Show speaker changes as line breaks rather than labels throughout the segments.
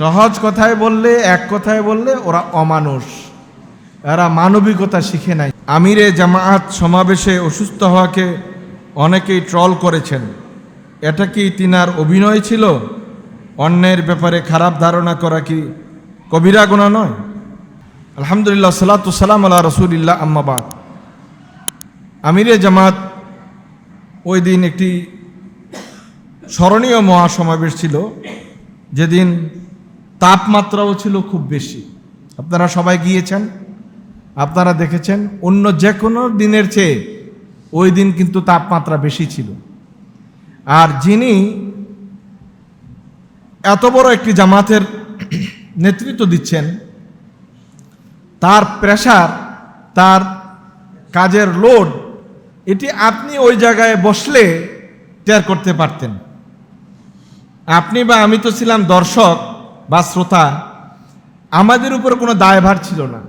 সহজ কথায় বললে, এক কথায় বললে ওরা অমানুষ। এরা মানবিকতা শিখে নাই। আমিরে জামায়াত সমাবেশে অসুস্থ হওয়াকে অনেকেই ট্রল করেছেন। এটা কি তিনার অভিনয় ছিল? অন্যের ব্যাপারে খারাপ ধারণা করা কি কবিরা গোনা নয়? আলহামদুলিল্লাহ সালাতাম আল্লাহ রসুলিল্লাহ আম্মাবাদ আমিরে জামাত ওই দিন একটি স্মরণীয় মহাসমাবেশ ছিল। যেদিন তাপমাত্রাও ছিল খুব বেশি। আপনারা সবাই গিয়েছেন, আপনারা দেখেছেন, অন্য যে কোনো দিনের চেয়ে ওই দিন কিন্তু তাপমাত্রা বেশি ছিল। আর যিনি এত বড় একটি জামাতের নেতৃত্ব দিচ্ছেন, তার প্রেশার তার কাজের লোড, এটি আপনি ওই জায়গায় বসলে টের করতে পারতেন। আপনি বা আমি তো ছিলাম দর্শক বা শ্রোতা, আমাদের উপর কোনো দায়ভার ছিল না।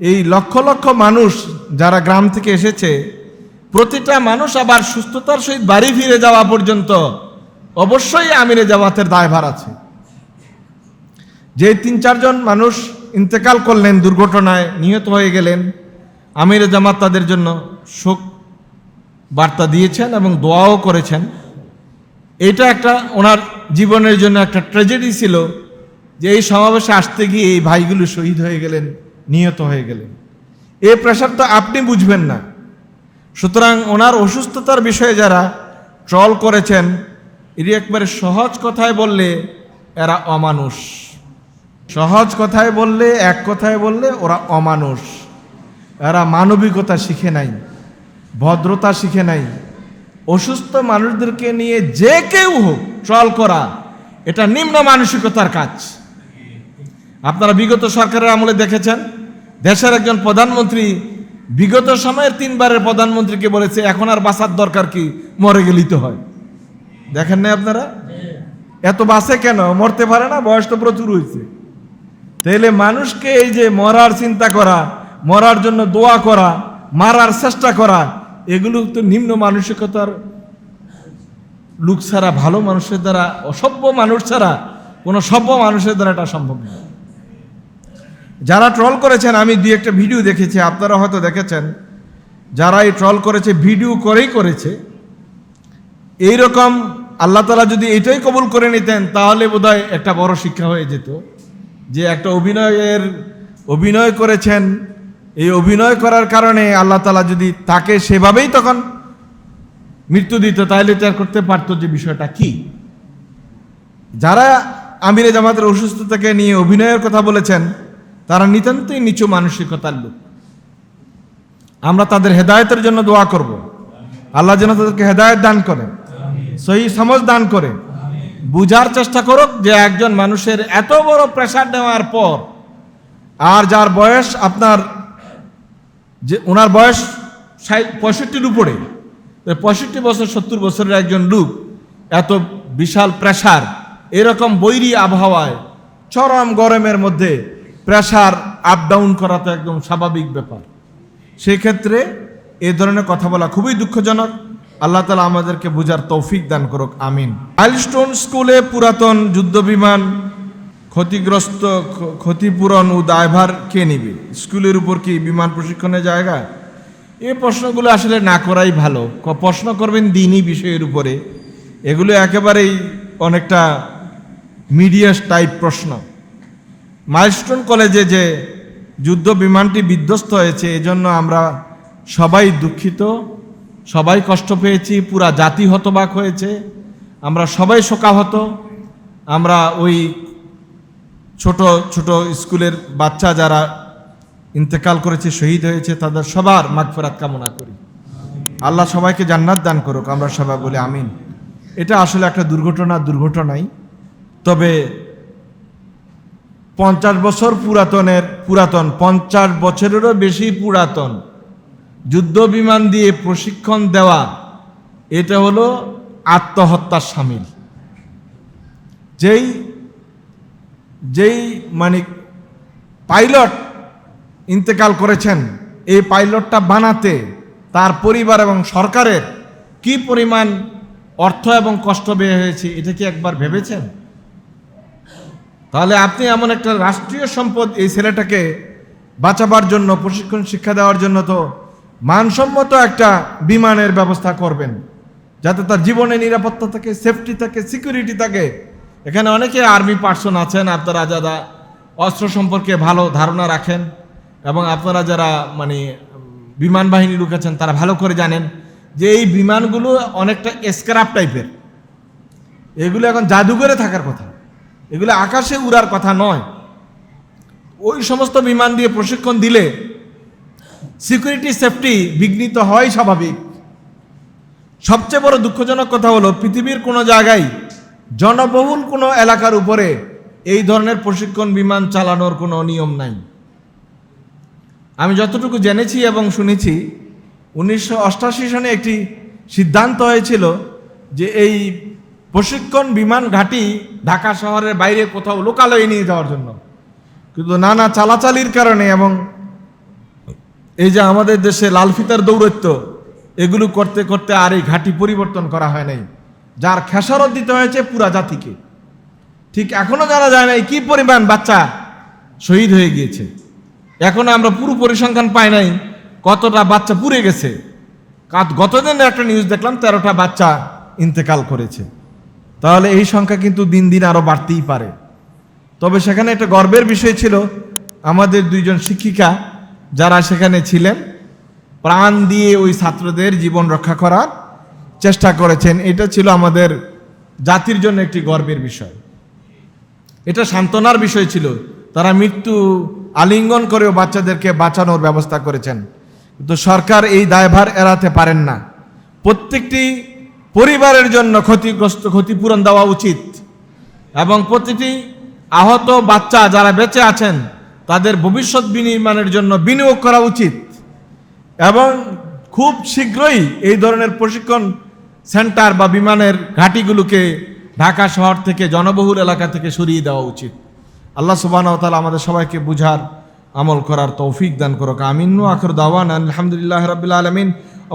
এই লক্ষ লক্ষ মানুষ যারা গ্রাম থেকে এসেছে, প্রতিটা মানুষ আবার সুস্থতার সহিত বাড়ি ফিরে যাওয়া পর্যন্ত অবশ্যই আমিরে জামাতের দায়ভার আছে। যে তিন চারজন মানুষ ইন্তেকাল করলেন দুর্ঘটনায়, নিহত হয়ে গেলেন, আমিরে জামাত তাদের জন্য শোক বার্তা দিয়েছেন এবং দোয়াও করেছেন। এটা একটা ওনার জীবনের জন্য একটা ট্র্যাজেডি ছিল যে এই সমাবেশে আসতে গিয়ে এই ভাইগুলো শহীদ হয়ে গেলেন, নিহত হয়ে গেলেন। এই প্রেশার তো আপনি বুঝবেন না। সুতরাং ওনার অসুস্থতার বিষয়ে যারা ট্রল করেছেন, এটি একবারে সহজ কথায় বললে এরা অমানুষ। সহজ কথায় বললে, এক কথায় বললে ওরা অমানুষ। এরা মানবিকতা শিখে নাই, ভদ্রতা শিখে নাই অসুস্থ মানুষদেরকে নিয়ে যে কেউ হোক, ট্রল করা, এটা নিম্ন মানসিকতার কাজ। আপনারা বিগত সরকারের আমলে দেখেছেন, দেশের একজন প্রধানমন্ত্রী বিগত সময়ের তিনবারের প্রধানমন্ত্রীকে বলেছে, এখন আর বাঁচার দরকার কি? মরে গেলিতে তো হয়। দেখেন না আপনারা? এত বাসে কেন? মরতে পারে না, বয়স তো প্রচুর হয়েছে। তাইলে মানুষকে এই যে মরার চিন্তা করা, মরার জন্য দোয়া করা, মারার চেষ্টা করা এগুলো তো নিম্ন মানসিকতার লোক ছাড়া, ভালো মানুষের দ্বারা, অসভ্য মানুষ ছাড়া, কোনো সভ্য মানুষের দ্বারা এটা সম্ভব নয় যারা ট্রল করেছেন, আমি দুই একটা ভিডিও দেখেছি, আপনারা হয়তো দেখেছেন যারা এই ট্রল করেছে ভিডিও করেই করেছে। এই রকম আল্লাহ তালা যদি এটাই কবুল করে নিতেন, তাহলে বোধহয় একটা বড় শিক্ষা হয়ে যেত। যে একটা অভিনয়ের, অভিনয় করেছেন এই অভিনয় করার কারণে আল্লাহ তালা যদি তাকে সেভাবেই তখন মৃত্যু দিত তাহলে তার করতে পারতো যে বিষয়টা কি? যারা আমিরে জামাতের অসুস্থতাকে নিয়ে অভিনয়ের কথা বলেছেন, তারা নিতান্তই নিচু মানসিকতার লোক। আমরা তাদের হেদায়তের জন্য দোয়া করব। আল্লাহ যেন তাদেরকে হেদায়ত দান করে সহি সমাজ দান করে। বুঝার চেষ্টা করুক যে একজন মানুষের এত বড় প্রেশার নেওয়ার পর আর যার বয়স আপনার যে ওনার বয়স ষাট, পঁয়ষট্টির উপরে। পঁয়ষট্টি বছর, সত্তর বছরের একজন লোক, এত বিশাল প্রেশার এরকম বৈরী আবহাওয়ায়, চরম গরমের মধ্যে প্রেশার আপ ডাউন করা তো একদম স্বাভাবিক ব্যাপার। সেই ক্ষেত্রে এ ধরনের কথা বলা খুবই দুঃখজনক। আল্লাহ তালা আমাদেরকে বুঝার তৌফিক দান করুক, আমিন। আইলস্টোন স্কুলে পুরাতন যুদ্ধ বিমান ক্ষতিগ্রস্ত, ক্ষতিপূরণ ও দায়ভার কে নিবে? স্কুলের উপর কি বিমান প্রশিক্ষণের জায়গা? এই প্রশ্নগুলো আসলে না করাই ভালো। প্রশ্ন করবেন দিনই বিষয়ের উপরে। এগুলো একেবারেই অনেকটা মিডিয়াস টাইপ প্রশ্ন। মাইলস্টোন কলেজে যে যুদ্ধ বিমানটি বিধ্বস্ত হয়েছে, এজন্য আমরা সবাই দুঃখিত, সবাই কষ্ট পেয়েছি, পুরা জাতি হতবাক হয়েছে। আমরা সবাই শোকাহত। আমরা ওই ছোট ছোট স্কুলের বাচ্চা যারা ইন্তেকাল করেছে, শহীদ হয়েছে, তাদের সবার মাগফেরাত কামনা করি। আল্লাহ সবাইকে জান্নাত দান করুক, আমরা সবাই বলে আমিন। এটা আসলে একটা দুর্ঘটনা, দুর্ঘটনাই। তবে পঞ্চাশ বছর পুরাতনের পুরাতন, পঞ্চাশ বছরেরও বেশি পুরাতন যুদ্ধ বিমান দিয়ে প্রশিক্ষণ দেওয়া, এটা হলো আত্মহত্যার সামিল। যেই যেই মানে পাইলট ইন্তেকাল করেছেন, এই পাইলটটা বানাতে তার পরিবার এবং সরকারের কি পরিমাণ অর্থ এবং কষ্ট ব্যয় হয়েছে, এটা কি একবার ভেবেছেন? তাহলে আপনি এমন একটা রাষ্ট্রীয় সম্পদ এই ছেলেটাকে বাঁচাবার জন্য, প্রশিক্ষণ শিক্ষা দেওয়ার জন্য তো মানসম্মত একটা বিমানের ব্যবস্থা করবেন, যাতে তার জীবনে নিরাপত্তা থাকে সেফটি থাকে সিকিউরিটি থাকে। এখানে অনেকে আর্মি পার্সন আছেন, আপনারা যারা অস্ত্র সম্পর্কে ভালো ধারণা রাখেন এবং আপনারা যারা মানে বিমান বাহিনী লোক আছেন, তারা ভালো করে জানেন যে এই বিমানগুলো অনেকটা স্ক্রাপ টাইপের এগুলো এখন জাদুঘরে থাকার কথা। এগুলো আকাশে উড়ার কথা নয়। ওই সমস্ত বিমান দিয়ে প্রশিক্ষণ দিলে সিকিউরিটি সেফটি বিঘ্নিত হয় স্বাভাবিক। সবচেয়ে বড় দুঃখজনক কথা হলো, পৃথিবীর কোনো জায়গায় জনবহুল কোনো এলাকার উপরে এই ধরনের প্রশিক্ষণ বিমান চালানোর কোনো নিয়ম নাই। আমি যতটুকু জেনেছি এবং শুনেছি, উনিশশো সনে একটি সিদ্ধান্ত হয়েছিল যে এই প্রশিক্ষণ বিমান ঘাঁটি ঢাকা শহরের বাইরে কোথাও লোকালয়ে নিয়ে যাওয়ার জন্য। কিন্তু নানা চালাচালির কারণে এবং এই যে আমাদের দেশে লাল ফিতার দৌরত্ব, এগুলো করতে করতে আর এই ঘাঁটি পরিবর্তন করা হয় নাই। যার খেসারত দিতে হয়েছে পুরা জাতিকে। ঠিক এখনও জানা যায় নাই কি পরিমাণ বাচ্চা শহীদ হয়ে গিয়েছে। এখনও আমরা পুরো পরিসংখ্যান পাই নাই কতটা বাচ্চা পুড়ে গেছে। গতদিন একটা নিউজ দেখলাম, তেরোটা বাচ্চা ইন্তেকাল করেছে। তাহলে এই সংখ্যা কিন্তু দিন দিন আরও বাড়তেই পারে। তবে সেখানে একটা গর্বের বিষয় ছিল, আমাদের দুইজন শিক্ষিকা যারা সেখানে ছিলেন, প্রাণ দিয়ে ওই ছাত্রদের জীবন রক্ষা করার চেষ্টা করেছেন, এটা ছিল আমাদের জাতির জন্য একটি গর্বের বিষয়। এটা সান্ত্বনার বিষয় ছিল। তারা মৃত্যু আলিঙ্গন করেও বাচ্চাদেরকে বাঁচানোর ব্যবস্থা করেছেন। কিন্তু সরকার এই দায়ভার এড়াতে পারেন না। প্রত্যেকটি পরিবারের জন্য ক্ষতিগ্রস্ত, ক্ষতিপূরণ দেওয়া উচিত। এবং প্রতিটি আহত বাচ্চা যারা বেঁচে আছেন, তাদের ভবিষ্যৎ বিনির্মাণের জন্য বিনিয়োগ করা উচিত। এবং খুব শীঘ্রই এই ধরনের প্রশিক্ষণ সেন্টার বা বিমানের ঘাঁটিগুলোকে ঢাকা শহর থেকে জনবহুল এলাকা থেকে সরিয়ে দেওয়া উচিত। আল্লাহ সুবাহ তালা আমাদের সবাইকে বুঝার আমল করার তৌফিক দান করো আমিন। আখর দাওয়ান আলহামদুলিল্লাহ রবিল্লা আলমিন।